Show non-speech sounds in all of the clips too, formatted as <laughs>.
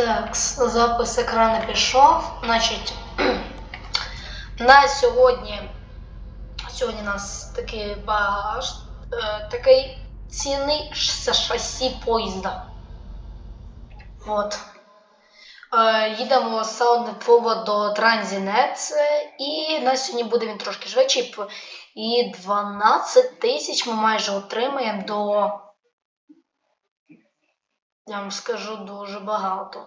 Так, запис екрану пішов. Значить, <clears throat> на сьогодні, сьогодні у нас такий багаж, е, такий цінний шасі поїзда. От. Е, їдемо з Саундфова до Транзінет, е, і на сьогодні буде він трошки швидший. І 12 тисяч ми майже отримаємо до. Я вам скажу дуже багато.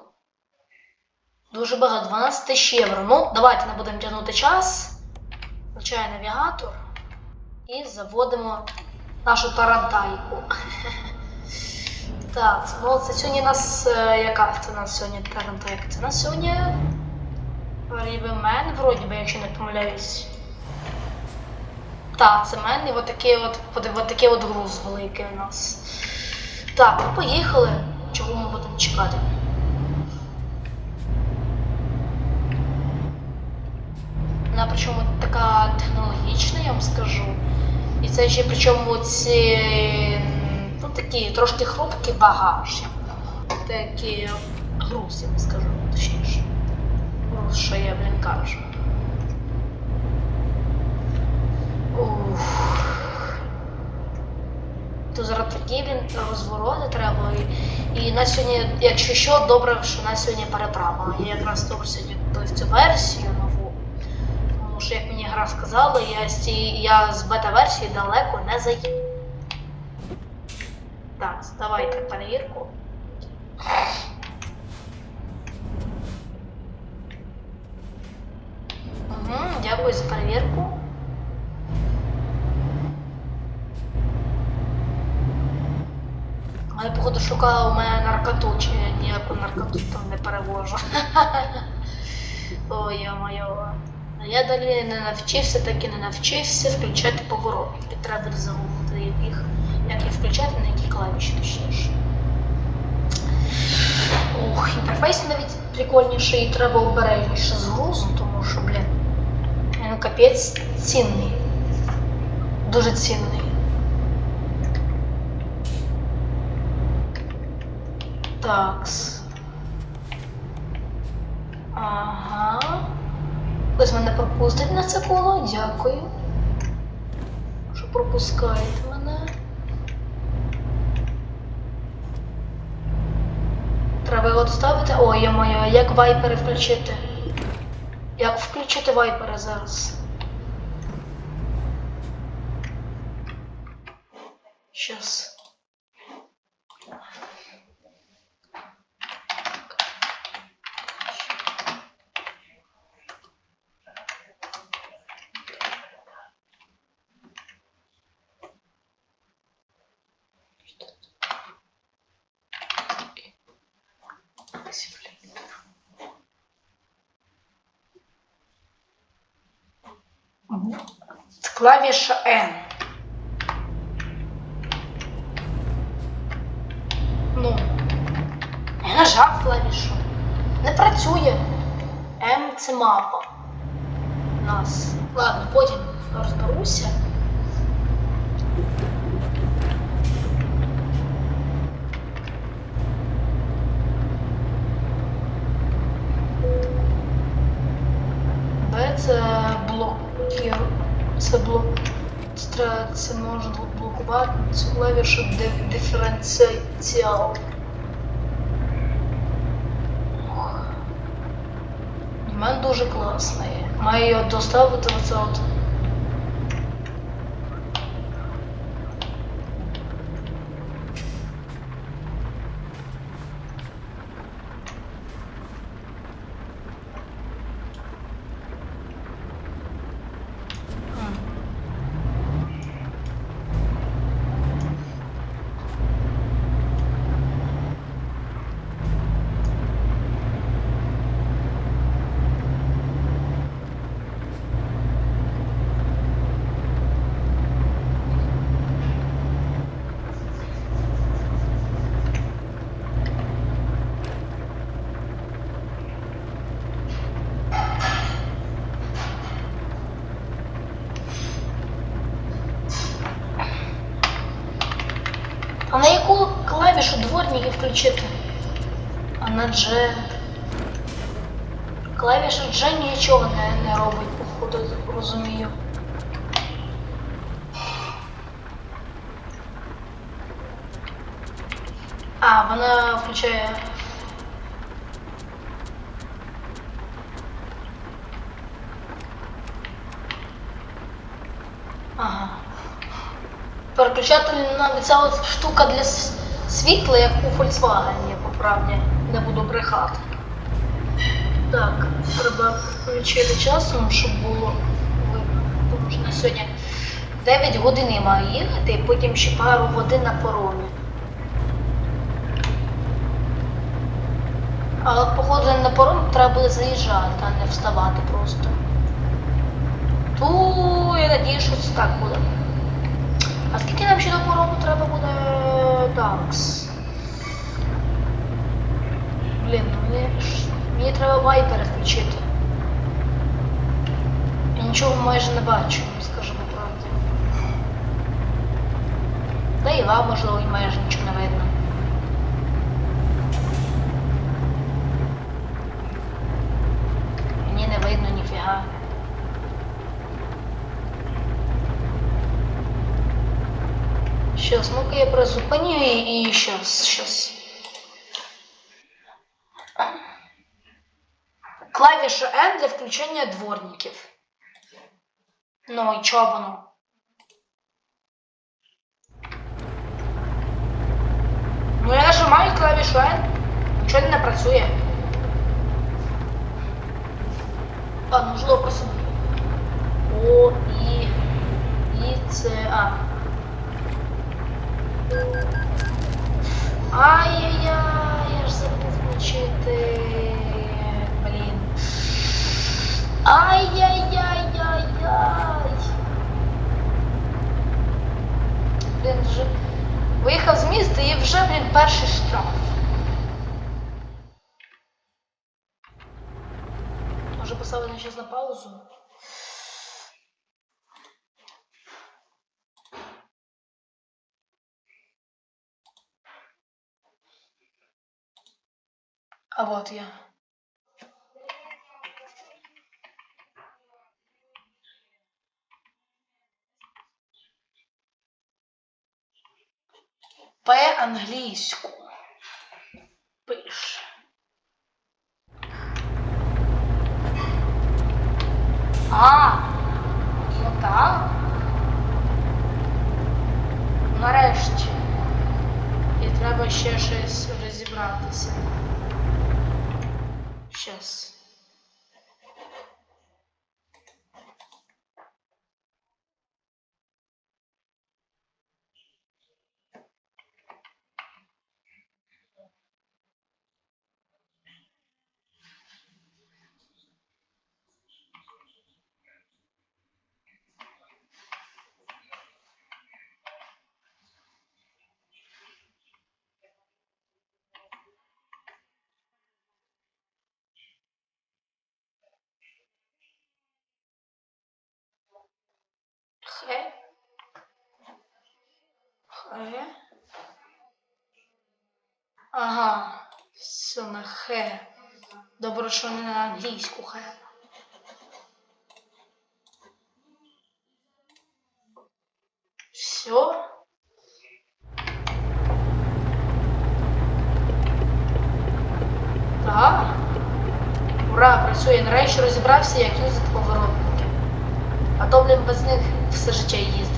Дуже багато, 12 тисяч євро. Ну, давайте не будемо тягнути час. Включаю навігатор і заводимо нашу тарантайку. <laughs> Так, ну це сьогодні у нас. е, яка це у нас сьогодні тарантайка? Це у нас сьогодні. Рівемен, вроді би, якщо не помиляюсь. Так, це мен і от от, от, от от груз великий у нас. Так, ну поїхали. Чого ми будемо чекати? Вона причому така технологічна, я вам скажу. І це ще причому ці ну, такі трошки хрупкий багаж. Такі груз, я вам скажу, точніше. Груз, що я, блін, кажу. Ух. То зараз такі він розвороти треба. І, і на сьогодні, якщо що, добре, що на сьогодні переправа. Я якраз добре сьогодні купив цю версію нову. Тому що, як мені гра сказала, я з, цієї- я з бета-версії далеко не заїду. Так, давайте перевірку. Угу, дякую за перевірку. Але походу шукала у мене наркоту, чи я ніяку наркоту там не перевожу. <laughs> Ой, я-моє. А я далі не навчився, так і не навчився включати поворотники. Треба буде їх, як їх включати, на які клавіші точніше. Ух, інтерфейс навіть прикольніший і треба обережніше з грузом, тому що, блін, він капець цінний. Дуже цінний. Такс. Ага. Хтось мене пропустить на це коло, дякую. Що пропускаєте мене. Треба його доставити. Ой, я моя, як вайпери включити? Як включити вайпери зараз? Щас. Клавіша N. Ну. Я нажав клавішу. Не працює. М це мапа. У Нас. Ладно, потім розберуся. Б це блокір. Це блок. Це, можна блокувати цю клавішу ди- диференціал. У мене дуже класний. Маю його доставити оце от. М. А на яку клавішу дворники включити? А на G. Клавіша G нічого не, не робить, походу, розумію. А, вона включає. Ага. Переключатель навіть ця от штука для світла, як у Volkswagen, по правді, не буду брехати. Так, треба включити часом, щоб було видно. Тому що на сьогодні 9 годин я маю їхати, і потім ще пару годин на паромі. Але походу на паром треба буде заїжджати, а не вставати просто. Ту, я надію, що це так буде. А скільки нам ще до порогу треба буде такс? Блін, ну мені, мені треба вайпер включити. Я нічого майже не бачу, скажу по правді. Та і вам, можливо, і майже нічого не видно. Мені не видно ніфіга. Щас, ну-ка я призупиню і, щас, щас. Клавіша N для включення дворників. Ну і чого воно? Ну я нажимаю клавішу N, нічого не працює. А, ну можливо просто. О, І, І, Це, А. Ай-яй-яй, я ж забув включити. Блін. Ай-яй-яй-яй-яй. Блін, вже виїхав з міста і вже, блін, перший штраф. Може поставити зараз на паузу? А вот я. П англійську. Пиш. А, ну так. Нарешті. І треба ще щось розібратися. Щас. Хе. Хе. Ага. Все на хе. Добре, що не на англійську хе. Все. Так. Ура, працює. Нарешті розібрався, як юзати поворотники. А то, блін, без них все життя їздив.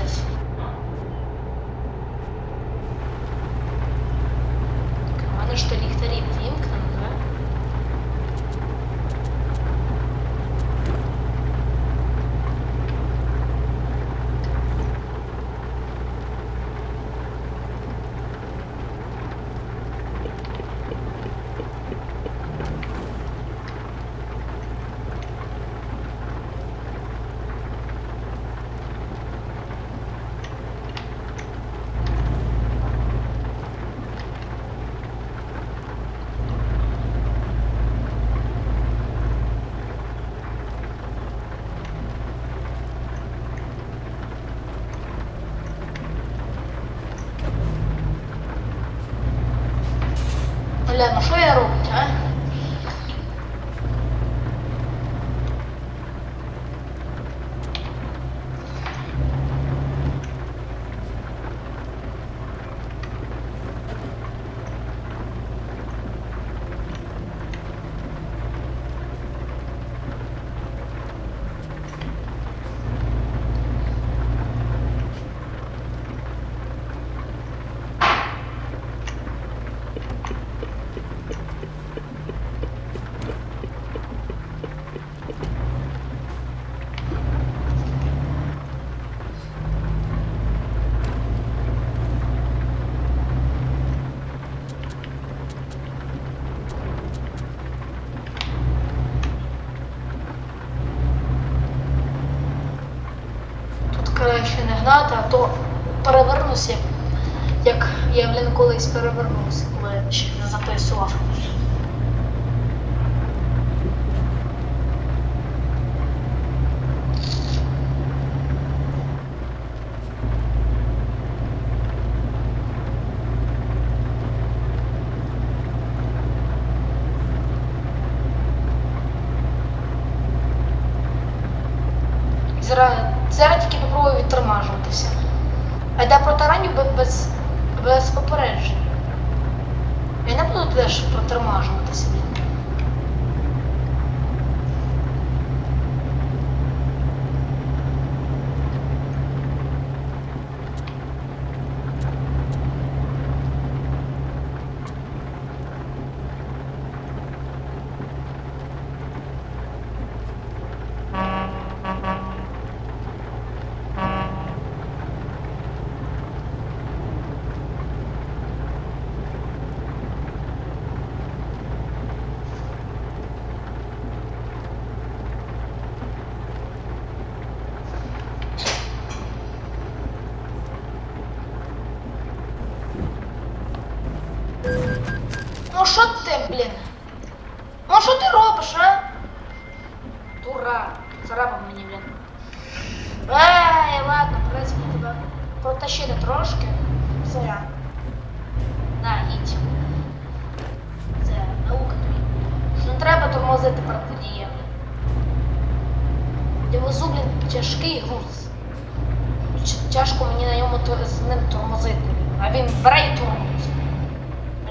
Гнати, то перевернуся, як я, блін, колись перевернувся, коли ще не записував. Зараз, тільки попробую відтормажуватися. А йде протараню без, без попередження. Я не буду теж протормажуватися. Ну що ти, блін? Ну що ти робиш, а? Дура. Зарабав мені, блін. Ей, ладно, принципі, тебе протащили трошки. Все. На, їдь. Це наука тобі. Не треба тормозити. Я везу, блін, тяжкий груз. Тяжко мені на ньому з ним тормозити. А він бере і тормозить.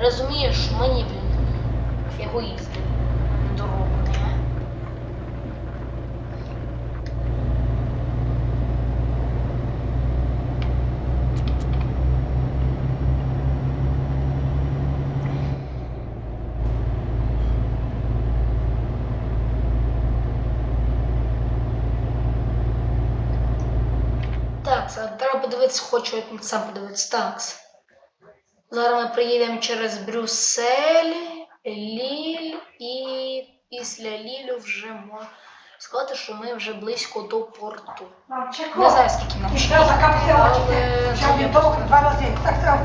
Розумієш, мені, блін, егоїст, блін, на дорогу, не? Так, треба подивитися, хочу сам подивитися. Так. Зараз ми приїдемо через Брюссель, Ліль і після Лілю вже можна сказати, що ми вже близько до порту. Не знаю, скільки нам ще. ja